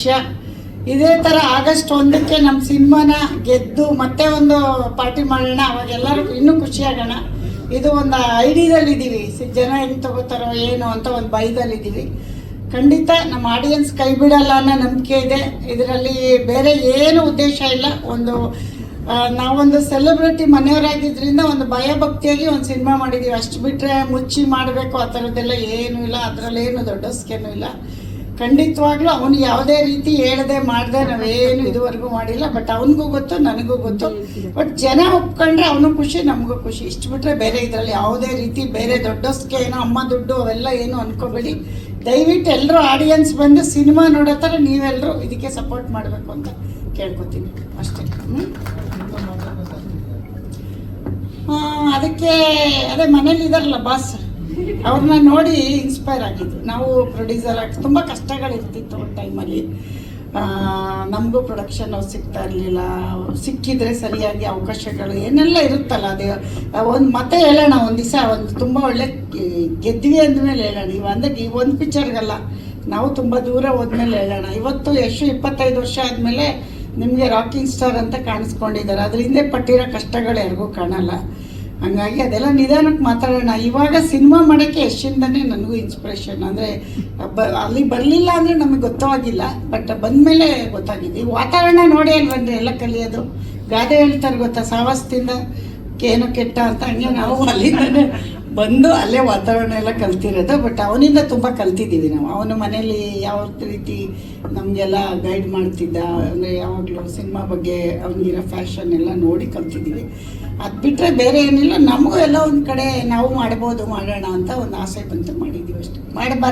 ವಿಷಯ. ಇದೇ ಥರ ಆಗಸ್ಟ್ ಒಂದಕ್ಕೆ ನಮ್ಮ ಸಿನಿಮಾನ ಗೆದ್ದು ಮತ್ತೆ ಒಂದು ಪಾರ್ಟಿ ಮಾಡೋಣ, ಅವಾಗ ಎಲ್ಲರೂ ಇನ್ನೂ ಖುಷಿಯಾಗೋಣ. ಇದು ಒಂದು ಐಡಿಯಾದಲ್ಲಿದ್ದೀವಿ ಜನ ಹೆಂಗೆ ತಗೋತಾರೋ ಏನು ಅಂತ ಒಂದು ಭಯದಲ್ಲಿದ್ದೀವಿ ಖಂಡಿತ ನಮ್ಮ ಆಡಿಯನ್ಸ್ ಕೈ ಬಿಡಲ್ಲ ಅನ್ನೋ ನಂಬಿಕೆ ಇದೆ. ಇದರಲ್ಲಿ ಬೇರೆ ಏನು ಉದ್ದೇಶ ಇಲ್ಲ. ಒಂದು ನಾವೊಂದು ಸೆಲೆಬ್ರಿಟಿ ಮನೆಯವರಾಗಿದ್ದರಿಂದ ಒಂದು ಭಯಭಕ್ತಿಯಾಗಿ ಒಂದು ಸಿನಿಮಾ ಮಾಡಿದ್ದೀವಿ ಅಷ್ಟು ಬಿಟ್ಟರೆ ಮುಚ್ಚಿ ಮಾಡಬೇಕು ಆ ಥರದ್ದೆಲ್ಲ ಏನೂ ಇಲ್ಲ. ಅದರಲ್ಲೇನು ದೊಡ್ಡ ಸ್ಕೇನೂ ಇಲ್ಲ. ಖಂಡಿತವಾಗ್ಲೂ ಅವನು ಯಾವುದೇ ರೀತಿ ಹೇಳದೆ ಮಾಡದೆ ನಾವೇನು ಇದುವರೆಗೂ ಮಾಡಿಲ್ಲ ಬಟ್ ಅವನಿಗೂ ಗೊತ್ತು, ನನಗೂ ಗೊತ್ತು. ಬಟ್ ಜನ ಒಪ್ಕೊಂಡ್ರೆ ಅವನು ಖುಷಿ, ನಮಗೂ ಖುಷಿ. ಇಷ್ಟು ಬಿಟ್ಟರೆ ಬೇರೆ ಇದರಲ್ಲಿ ಯಾವುದೇ ರೀತಿ ಬೇರೆ ದೊಡ್ಡಸ್ಕೆ ಏನೋ ಅಮ್ಮ ದುಡ್ಡು ಅವೆಲ್ಲ ಏನು ಅನ್ಕೋಬೇಡಿ. ದಯವಿಟ್ಟು ಎಲ್ಲರೂ ಆಡಿಯನ್ಸ್ ಬಂದು ಸಿನಿಮಾ ನೋಡೋ ಥರ ನೀವೆಲ್ಲರೂ ಇದಕ್ಕೆ ಸಪೋರ್ಟ್ ಮಾಡಬೇಕು ಅಂತ ಕೇಳ್ಕೊತೀನಿ. ಅಷ್ಟೇ. ಅದಕ್ಕೆ, ಅದೇ ಮನೇಲಿ ಇದಾರಲ್ಲ ಬಾಸ್ ಅವ್ರನ್ನ ನೋಡಿ ಇನ್ಸ್ಪೈರ್ ಆಗಿದ್ದು. ನಾವು ಪ್ರೊಡ್ಯೂಸರ್ ಆಗಿ ತುಂಬ ಕಷ್ಟಗಳಿರ್ತಿತ್ತು ಟೈಮಲ್ಲಿ ನಮಗೂ ಪ್ರೊಡಕ್ಷನ್ ಸಿಗ್ತಾ ಇರಲಿಲ್ಲ. ಸಿಕ್ಕಿದ್ರೆ ಸರಿಯಾಗಿ ಅವಕಾಶಗಳು ಏನೆಲ್ಲ ಇರುತ್ತಲ್ಲ, ಅದು ಒಂದು ಮತ್ತೆ ಹೇಳೋಣ, ಒಂದು ದಿವಸ, ಒಂದು ತುಂಬ ಒಳ್ಳೆ ಗೆದ್ವಿ ಅಂದಮೇಲೆ ಹೇಳೋಣ. ಇವ ಅಂದರೆ ಈ ಒಂದು ಪಿಕ್ಚರ್ಗಲ್ಲ ನಾವು ತುಂಬ ದೂರ ಹೋದ್ಮೇಲೆ ಹೇಳೋಣ. ಇವತ್ತು ಯಶು ಇಪ್ಪತ್ತೈದು ವರ್ಷ ಆದಮೇಲೆ ನಿಮಗೆ ರಾಕಿಂಗ್ ಸ್ಟಾರ್ ಅಂತ ಕಾಣಿಸ್ಕೊಂಡಿದ್ದಾರೆ. ಅದ್ರ ಹಿಂದೆ ಪಟ್ಟಿರೋ ಕಷ್ಟಗಳು ಯಾರಿಗೂ ಕಾಣಲ್ಲ. ಹಂಗಾಗಿ ಅದೆಲ್ಲ ನಿಧಾನಕ್ಕೆ ಮಾತಾಡೋಣ. ಇವಾಗ ಸಿನಿಮಾ ಮಾಡೋಕ್ಕೆ ಯಶಿಂದನೇ ನನಗೂ ಇನ್ಸ್ಪಿರೇಷನ್ ಅಂದರೆ, ಬ, ಅಲ್ಲಿ ಬರಲಿಲ್ಲ ಅಂದರೆ ನಮಗೆ ಗೊತ್ತಾಗಿಲ್ಲ ಬಟ್ ಬಂದಮೇಲೆ ಗೊತ್ತಾಗಿದೆ. ವಾತಾವರಣ ನೋಡಿ ಅಲ್ವನ್ರಿ ಎಲ್ಲ ಕಲಿಯೋದು? ಗಾದೆ ಹೇಳ್ತಾರೆ ಗೊತ್ತಾ ಸಾವಸದಿಂದ ಏನೋ ಕೆಟ್ಟ ಅಂತ ಹಂಗೆ ನಾವು ಅಲ್ಲಿಂದನೇ ಬಂದು ಅಲ್ಲೇ ವಾತಾವರಣ ಎಲ್ಲ ಕಲ್ತಿರೋದು ಬಟ್ ಅವನಿಂದ ತುಂಬ ಕಲ್ತಿದ್ದೀವಿ ನಾವು. ಅವನು ಮನೇಲಿ ಯಾವ ರೀತಿ ನಮಗೆಲ್ಲ ಗೈಡ್ ಮಾಡ್ತಿದ್ದ, ಅಂದರೆ ಯಾವಾಗಲೂ ಸಿನಿಮಾ ಬಗ್ಗೆ ಅವನಿಗಿರೋ ಫ್ಯಾಷನ್ ಎಲ್ಲ ನೋಡಿ ಕಲ್ತಿದ್ದೀವಿ. ಅದು ಬಿಟ್ಟರೆ ಬೇರೆ ಏನಿಲ್ಲ, ನಮಗೂ ಎಲ್ಲ ಒಂದು ಕಡೆ ನಾವು ಮಾಡ್ಬೋದು, ಮಾಡೋಣ ಅಂತ ಒಂದು ಆಸೆ ಬಂತು, ಮಾಡಿದ್ದೀವಿ ಅಷ್ಟೇ. ಮಾಡಬಾರ್ದು